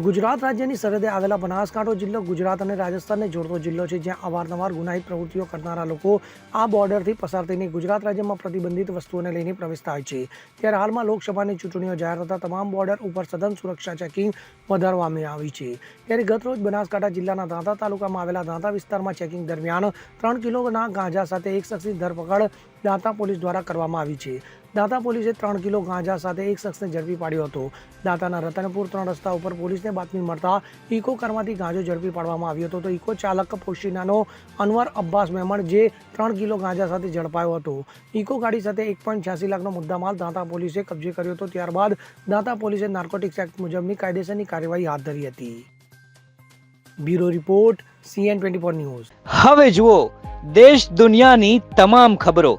ગુજરાત રાજ્યની સરહદે આવેલા બનાસકાંઠો જિલ્લો ગુજરાત અને રાજસ્થાનને જોડતો જિલ્લો છે, જ્યાં અવારનવાર ગુનાહિત પ્રવૃત્તિઓ કરનારા લોકો આ બોર્ડરથી પસાર થઈને ગુજરાત રાજ્યમાં પ્રતિબંધિત વસ્તુઓને લઈને પ્રવેશતા હોય છે. ત્યારે હાલમાં લોકસભાની ચૂંટણીઓ જાહેર થતાં તમામ બોર્ડર ઉપર સઘન સુરક્ષા ચેકિંગ વધારવામાં આવી છે. ત્યારે ગતરોજ બનાસકાંઠા જિલ્લાના દાંતા તાલુકામાં આવેલા દાંતા વિસ્તારમાં ચેકિંગ દરમિયાન ત્રણ કિલોના ગાંજા સાથે એક શખ્સની ધરપકડ દાંતા પોલીસ દ્વારા કરવામાં આવી છે. દાંતા પોલીસે ત્રણ કિલો ગાંજા સાથે એક શખ્સને ઝડપી પાડ્યો હતો. દાંતાના રતનપુર ત્રણ રસ્તા ઉપર પોલીસને બાતમી મળતા ઇકો કારમાંથી ગાંજો ઝડપી પાડવામાં આવ્યો હતો. તો ઇકો ચાલક પોશીનાનો અનવર અબ્બાસ મહેમણ જે ત્રણ કિલો ગાંજા સાથે ઝડપાયો હતો. ઇકો ગાડી સાથે એક પોઈન્ટ છ્યાસી લાખનો મુદ્દામાલ દાંતા પોલીસે કબજે કર્યો હતો. ત્યારબાદ દાંતા પોલીસે નાર્કોટિક્સ એક્ટ મુજબની કાયદેસરની કાર્યવાહી હાથ ધરી હતી. Bureau report, CN twenty news. હવે જુઓ, દેશ દુનિયાની તમામ ખબરો